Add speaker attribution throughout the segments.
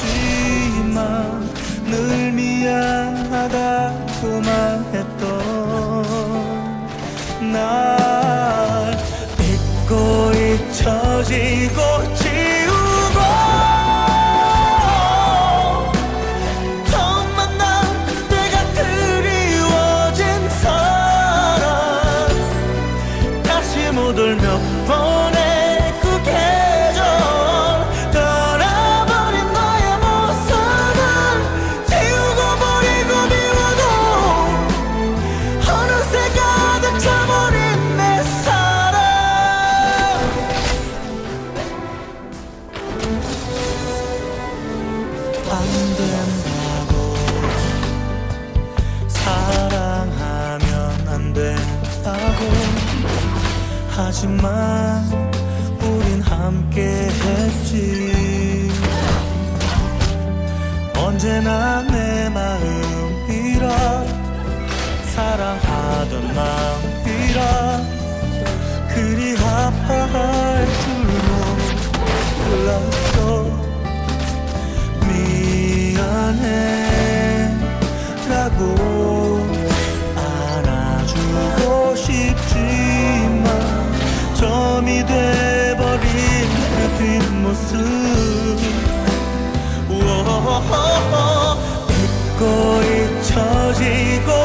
Speaker 1: 없지만 늘 미안하다고만 했던 날 잊고 잊혀지고 하지만 우린 함께 했지. 언제나 내 마음 이런 사랑하던 마음 이런 그리 아파할 줄로 몰랐어. 미안해. 점이 돼버린 그 뒷모습. 오호호호 기꺼이 쳐지고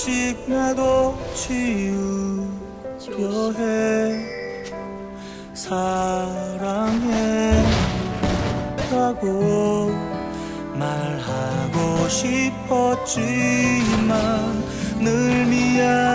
Speaker 1: 조금씩 나도 치우려 해. 사랑해 라고 말하고 싶었지만 늘 미안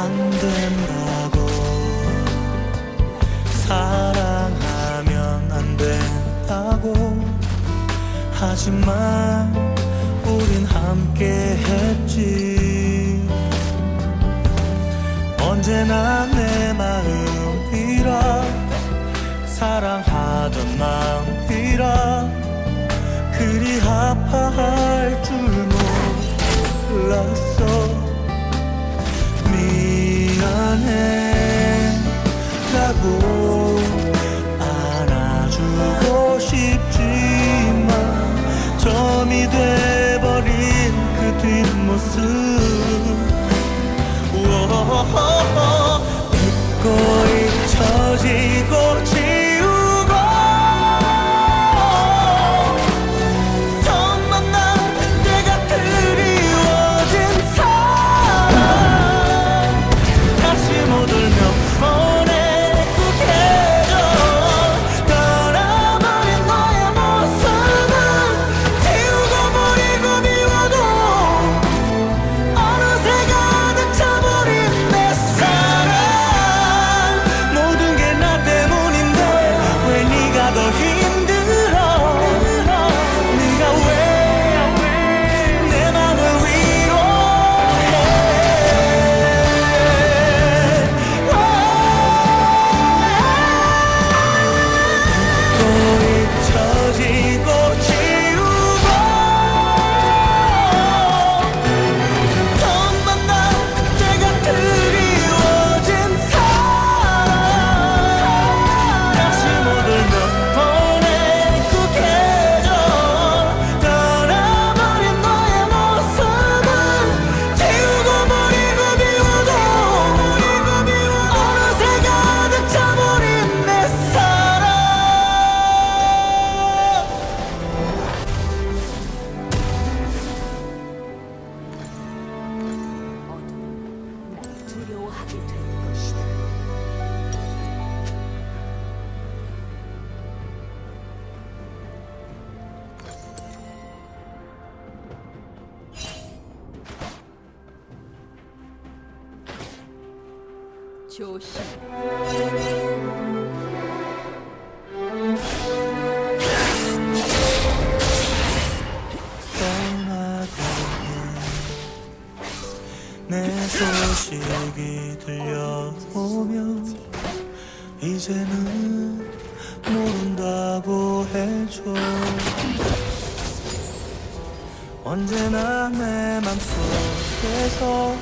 Speaker 1: 안 된다고. 사랑하면 안 된다고. 하지만 우린 함께 했지. 언제나 내 마음 이라 사랑하던 마음 이라 그리 아파할 줄 몰랐어. 미안해 라고 안아주고 싶지만 점이 돼버린 그 뒷모습
Speaker 2: 조심.
Speaker 1: 내 소식이 들려오면 이제는 모른다고 해줘 언제나 내 맘속에서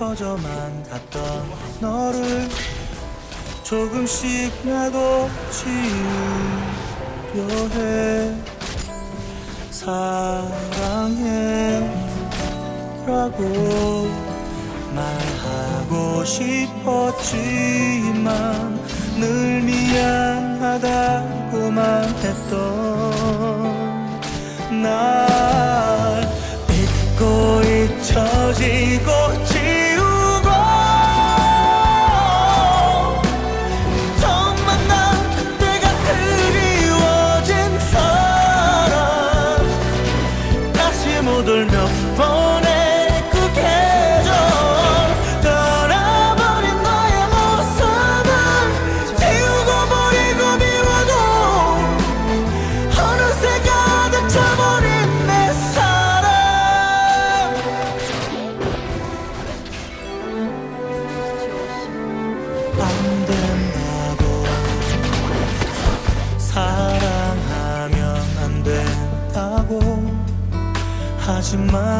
Speaker 1: 커져만 갔던 너를 조금씩 나도 지우려 해. 사랑해 라고 말하고 싶었지만 늘 미안하다고만 했던 날. 잊고 잊혀지고 하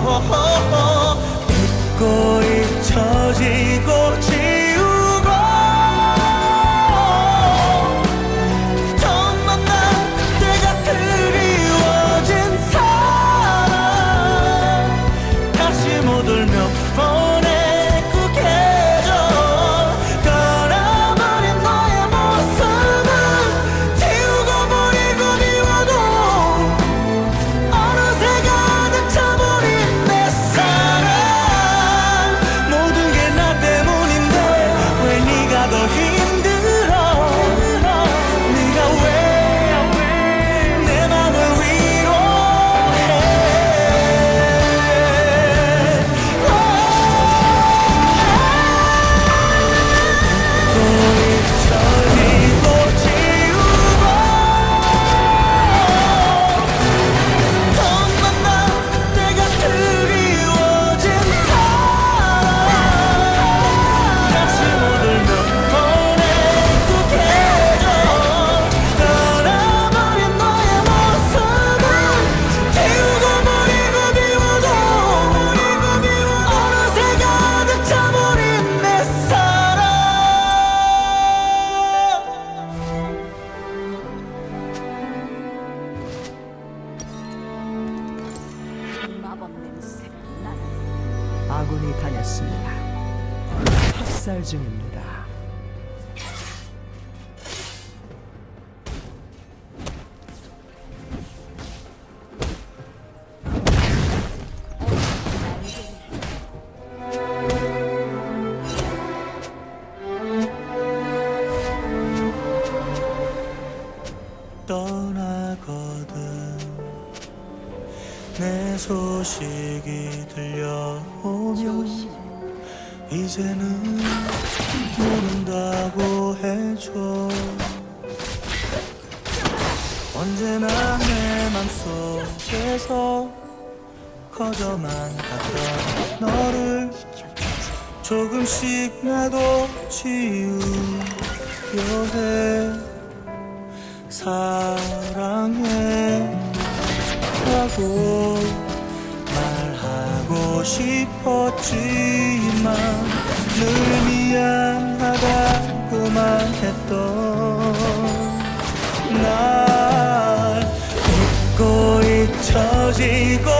Speaker 1: 우어허허허 잊고 잊혀지고 지우고 사랑해 라고 말하고 싶었지만 늘 미안하다고만 했던 날 웃고 잊혀지고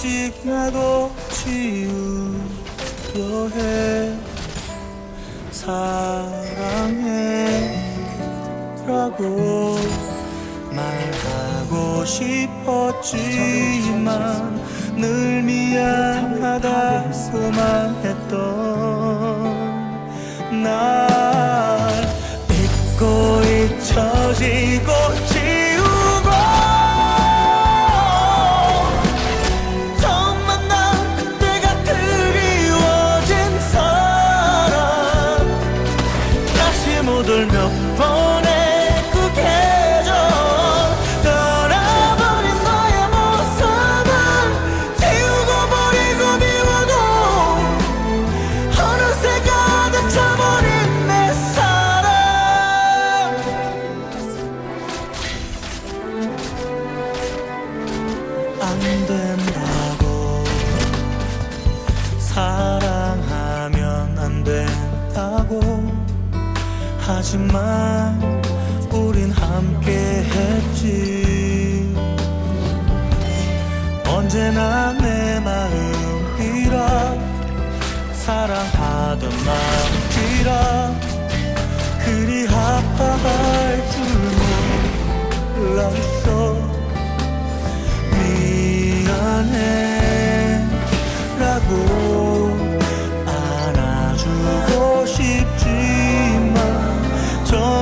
Speaker 1: 조금씩 나도 지우려 해. 사랑해 라고 말하고 싶었지만 늘 미안하다고만 했던 날. 잊고 잊혀지고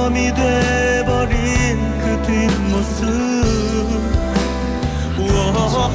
Speaker 1: 덤이 돼버린 그 뒷모습. 우어허허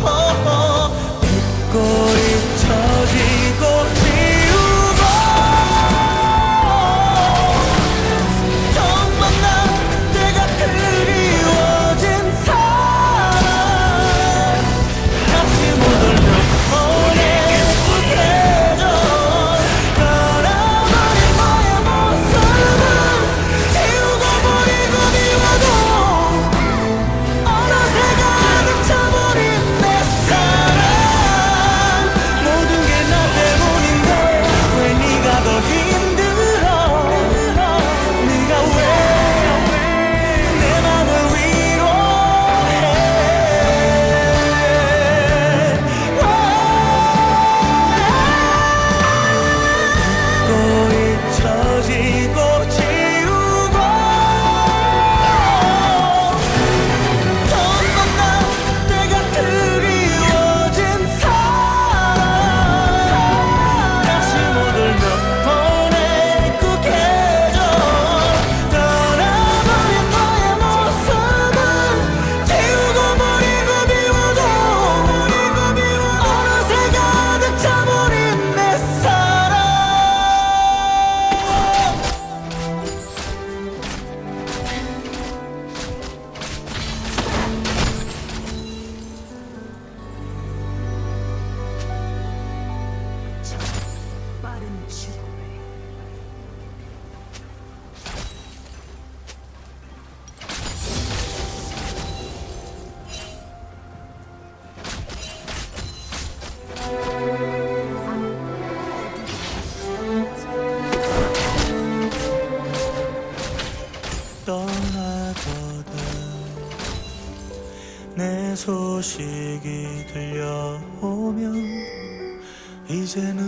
Speaker 1: 이제는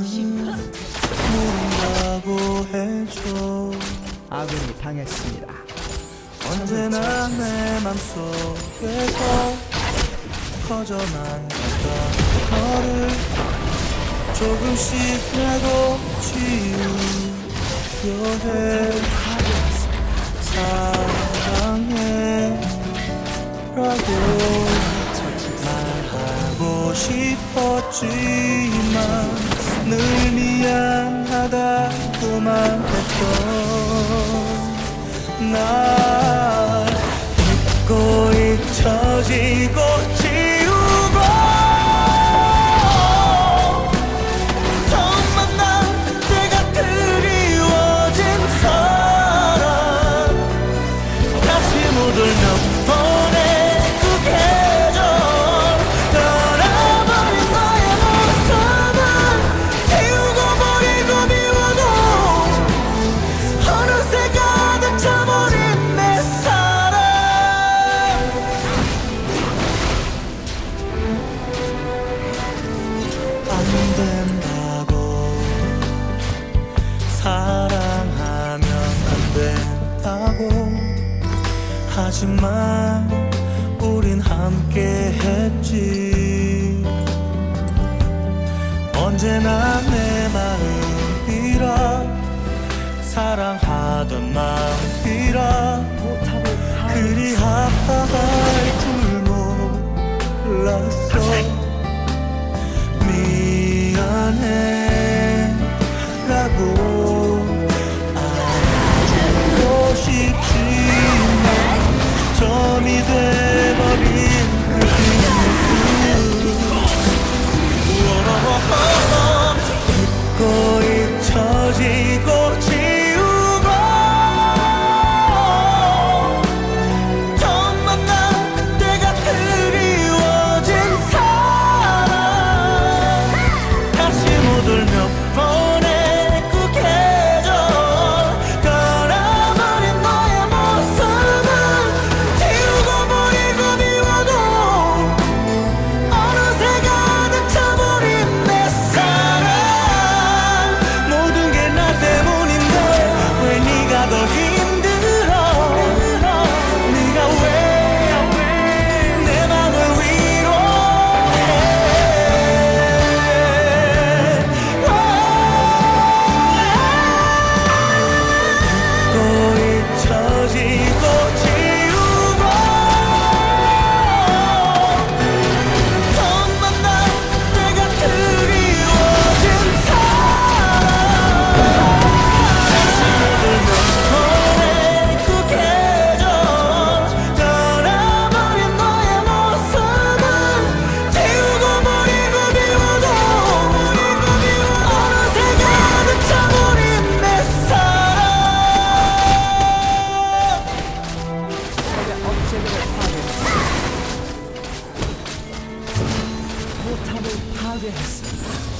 Speaker 1: 모른다고 해줘.
Speaker 3: 아군이 당했습니다.
Speaker 1: 언제나 내 맘속에서 커져만 갔다. 너를 조금씩 나도 치우려 해. 사랑해 라고 말하고 싶었지만 늘 미안하다고만 했던 날 잊고 잊혀지고 How